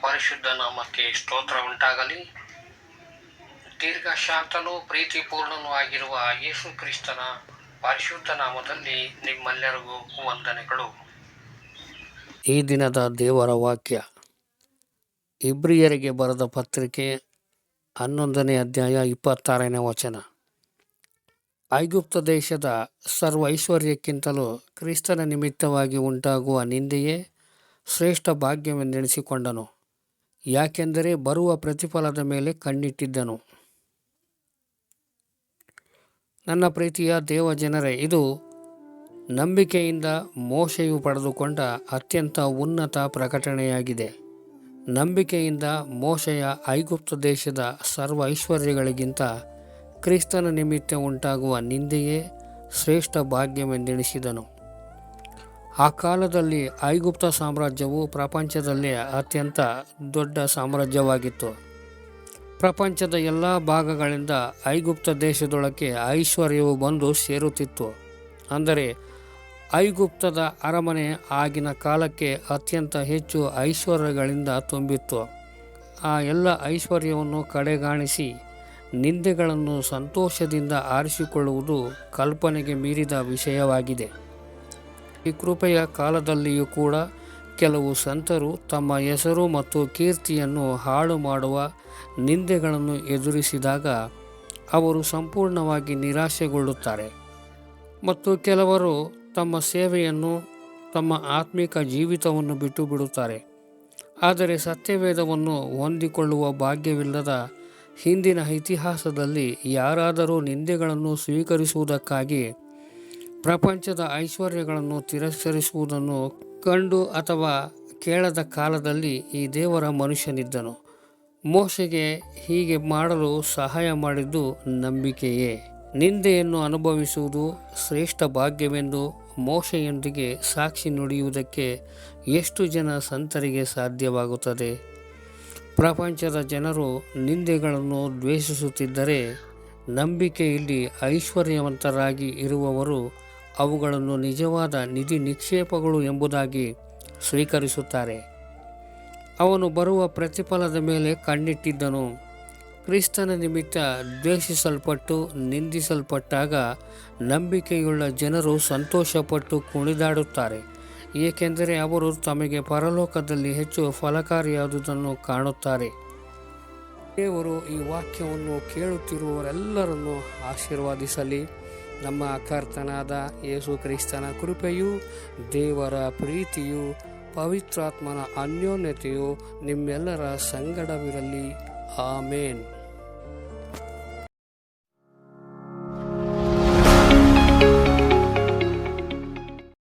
ಪರಿಶುದ್ಧ ನಾಮಕ್ಕೆ ಸ್ತೋತ್ರ ಉಂಟಾಗಲಿ. ದೀರ್ಘ ಶಾಂತನೂ ಪ್ರೀತಿಪೂರ್ಣನೂ ಆಗಿರುವ ಯೇಸು ಕ್ರಿಸ್ತನ ಪರಿಶುದ್ಧ ನಾಮದಲ್ಲಿ ನಿಮ್ಮೆಲ್ಲರಿಗೂ ವಂದನೆಗಳು. ಈ ದಿನದ ದೇವರ ವಾಕ್ಯ, ಇಬ್ರಿಯರಿಗೆ ಬರೆದ ಪತ್ರಿಕೆ ಹನ್ನೊಂದನೇ ಅಧ್ಯಾಯ ಇಪ್ಪತ್ತಾರನೇ ವಚನ. ಐಗುಪ್ತ ದೇಶದ ಸರ್ವ ಐಶ್ವರ್ಯಕ್ಕಿಂತಲೂ ಕ್ರಿಸ್ತನ ನಿಮಿತ್ತವಾಗಿ ಉಂಟಾಗುವ ನಿಂದೆಯೇ? ಶ್ರೇಷ್ಠ ಭಾಗ್ಯವೆಂದೆಣಿಸಿಕೊಂಡನು. ಯಾಕೆಂದರೆ ಬರುವ ಪ್ರತಿಫಲದ ಮೇಲೆ ಕಣ್ಣಿಟ್ಟಿದ್ದನು. ನನ್ನ ಪ್ರೀತಿಯ ದೇವ ಜನರೇ, ಇದು ನಂಬಿಕೆಯಿಂದ ಮೋಶೆಯು ಪಡೆದುಕೊಂಡ ಅತ್ಯಂತ ಉನ್ನತ ಪ್ರಕಟಣೆಯಾಗಿದೆ. ನಂಬಿಕೆಯಿಂದ ಮೋಶೆಯ ಐಗುಪ್ತ ದೇಶದ ಸರ್ವ ಐಶ್ವರ್ಯಗಳಿಗಿಂತ ಕ್ರಿಸ್ತನ ನಿಮಿತ್ತ ಉಂಟಾಗುವ ನಿಂದೆಯೇ ಶ್ರೇಷ್ಠ ಭಾಗ್ಯವೆಂದೆಣಿಸಿದನು. ಆ ಕಾಲದಲ್ಲಿ ಐಗುಪ್ತ ಸಾಮ್ರಾಜ್ಯವು ಪ್ರಪಂಚದಲ್ಲೇ ಅತ್ಯಂತ ದೊಡ್ಡ ಸಾಮ್ರಾಜ್ಯವಾಗಿತ್ತು. ಪ್ರಪಂಚದ ಎಲ್ಲ ಭಾಗಗಳಿಂದ ಐಗುಪ್ತ ದೇಶದೊಳಕ್ಕೆ ಐಶ್ವರ್ಯವು ಬಂದು ಸೇರುತ್ತಿತ್ತು. ಅಂದರೆ, ಐಗುಪ್ತದ ಅರಮನೆ ಆಗಿನ ಕಾಲಕ್ಕೆ ಅತ್ಯಂತ ಹೆಚ್ಚು ಐಶ್ವರ್ಯಗಳಿಂದ ತುಂಬಿತ್ತು. ಆ ಎಲ್ಲ ಐಶ್ವರ್ಯವನ್ನು ಕಡೆಗಾಣಿಸಿ, ನಿಂದೆಗಳನ್ನು ಸಂತೋಷದಿಂದ ಆರಿಸಿಕೊಳ್ಳುವುದು ಕಲ್ಪನೆಗೆ ಮೀರಿದ ವಿಷಯವಾಗಿದೆ. ಈ ಕೃಪೆಯ ಕಾಲದಲ್ಲಿಯೂ ಕೂಡ ಕೆಲವು ಸಂತರು ತಮ್ಮ ಹೆಸರು ಮತ್ತು ಕೀರ್ತಿಯನ್ನು ಹಾಳು ಮಾಡುವ ನಿಂದೆಗಳನ್ನು ಎದುರಿಸಿದಾಗ ಅವರು ಸಂಪೂರ್ಣವಾಗಿ ನಿರಾಶೆಗೊಳ್ಳುತ್ತಾರೆ. ಮತ್ತು ಕೆಲವರು ತಮ್ಮ ಸೇವೆಯನ್ನು, ತಮ್ಮ ಆತ್ಮಿಕ ಜೀವಿತವನ್ನು ಬಿಟ್ಟು ಬಿಡುತ್ತಾರೆ ಆದರೆ ಸತ್ಯವೇದವನ್ನು ಹೊಂದಿಕೊಳ್ಳುವ ಭಾಗ್ಯವಿಲ್ಲದ ಹಿಂದಿನ ಇತಿಹಾಸದಲ್ಲಿ ಯಾರಾದರೂ ನಿಂದೆಗಳನ್ನು ಸ್ವೀಕರಿಸುವುದಕ್ಕಾಗಿ ಪ್ರಪಂಚದ ಐಶ್ವರ್ಯಗಳನ್ನು ತಿರಸ್ಕರಿಸುವುದನ್ನು ಕಂಡು ಅಥವಾ ಕೇಳದ ಕಾಲದಲ್ಲಿ ಈ ದೇವರ ಮನುಷ್ಯನಿದ್ದನು. ಮೋಶೆಗೆ ಹೀಗೆ ಮಾಡಲು ಸಹಾಯ ಮಾಡಿದ್ದು ನಂಬಿಕೆಯೇ. ನಿಂದೆಯನ್ನು ಅನುಭವಿಸುವುದು ಶ್ರೇಷ್ಠ ಭಾಗ್ಯವೆಂದು ಮೋಶೆಯೊಂದಿಗೆ ಸಾಕ್ಷಿ ನುಡಿಯುವುದಕ್ಕೆ ಎಷ್ಟು ಜನ ಸಂತರಿಗೆ ಸಾಧ್ಯವಾಗುತ್ತದೆ? ಪ್ರಪಂಚದ ಜನರು ನಿಂದೆಗಳನ್ನು ದ್ವೇಷಿಸುತ್ತಿದ್ದರೆ ನಂಬಿಕೆಯಲ್ಲಿ ಐಶ್ವರ್ಯವಂತರಾಗಿ ಇರುವವರು ಅವುಗಳನ್ನು ನಿಜವಾದ ನಿಧಿ ನಿಕ್ಷೇಪಗಳು ಎಂಬುದಾಗಿ ಸ್ವೀಕರಿಸುತ್ತಾರೆ. ಅವನು ಬರುವ ಪ್ರತಿಫಲದ ಮೇಲೆ ಕಣ್ಣಿಟ್ಟಿದ್ದನು. ಕ್ರಿಸ್ತನ ನಿಮಿತ್ತ ದ್ವೇಷಿಸಲ್ಪಟ್ಟು ನಿಂದಿಸಲ್ಪಟ್ಟಾಗ ನಂಬಿಕೆಯುಳ್ಳ ಜನರು ಸಂತೋಷಪಟ್ಟು ಕುಣಿದಾಡುತ್ತಾರೆ. ಏಕೆಂದರೆ ಅವರು ತಮಗೆ ಪರಲೋಕದಲ್ಲಿ ಹೆಚ್ಚು ಫಲಕಾರಿಯಾದುದನ್ನು ಕಾಣುತ್ತಾರೆ. ದೇವರು ಈ ವಾಕ್ಯವನ್ನು ಕೇಳುತ್ತಿರುವವರೆಲ್ಲರನ್ನು ಆಶೀರ್ವಾದಿಸಲಿ. ನಮ್ಮ ಕರ್ತನಾದ ಯೇಸು ಕ್ರಿಸ್ತನ ಕೃಪೆಯು ದೇವರ ಪ್ರೀತಿಯು ಪವಿತ್ರಾತ್ಮನ ಅನ್ಯೋನ್ಯತೆಯು ನಿಮ್ಮೆಲ್ಲರ ಸಂಗಡವಿರಲಿ. ಆಮೇನ್.